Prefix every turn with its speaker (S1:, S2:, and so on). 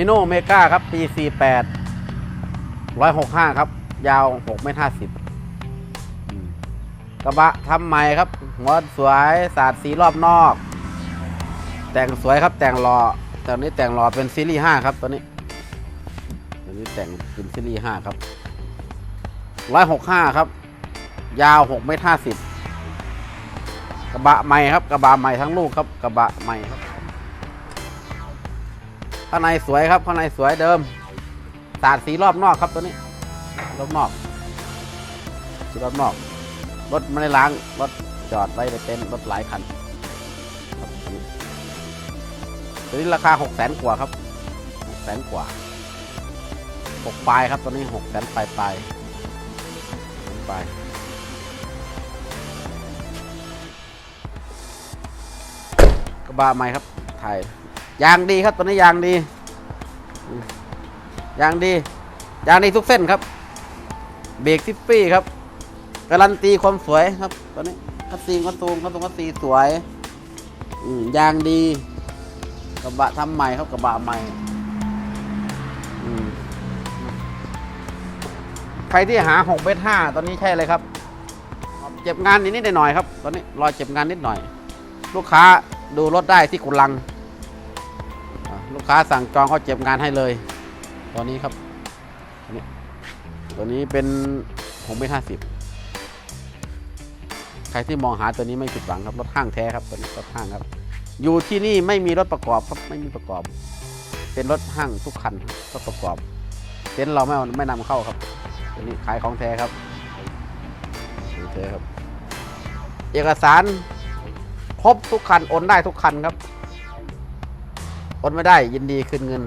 S1: ฮิโนเมกาครับ ปี 48 165 ครับ ยาว 6 เมตร 50 กระบะทำใหม่ครับ หัวสวยสาดสีรอบนอก แต่งสวยครับ แต่งรอตอนนี้แต่งรอเป็นซีรีส์ 5 ครับตัวนี้ตัวนี้แต่งเป็นซีรีส์ 5 ครับ 165 ครับ ยาว 6 เมตร 50 กระบะใหม่ครับ กระบะใหม่ทั้งลูกครับ กระบะใหม่ครับ ข้างในสวยครับข้างในสวยเดิมสาดสีรอบนอกครับตัวนี้ รอบนอกสีรอบนอก รถไม่ได้ล้าง รถจอดไว้ในเต็นท์รถหลายคันครับตัวนี้ตัวนี้ราคาหกแสนกว่าครับหกแสนกว่าหกปลายครับตัวนี้หกแสนปลายปลายปลายกระบะใหม่ครับถ่าย ยางดีครับตัวนี้ยางดี ยางดี ยางดีทุกเส้นครับ เบรกซิฟฟี่ครับ การันตีความสวยครับตอนนี้คัสซีนคัสตูมคัสตูมคัสซีสวยยางดี กระบะทำใหม่ครับกระบะใหม่ใครที่หาหกเมตรห้าตอนนี้ใช่เลยครับ เจ็บงานนิดนิดหน่อยครับ ตอนนี้รอเจ็บงานนิดหน่อย ลูกค้าดูรถได้ที่กุลัง ค้าสั่งจองเขาเจ็บงานให้เลยตอนนี้ครับตัวนี้ตัวนี้เป็นหกเมตรห้าสิบใครที่มองหาตัวนี้ไม่ผิดหวังครับรถห้างแท้ครับตัวนี้รถห้างครับ อยู่ที่นี่ไม่มีรถประกอบครับไม่มีประกอบ เป็นรถห้างทุกคันรถประกอบ เต็นท์เราไม่เอาไม่นำเข้าครับตัวนี้ขายของแท้ครับของแท้ครับ เอกสารครบทุกคันโอนได้ทุกคันครับ อดไม่ได้ยินดีคืนเงิน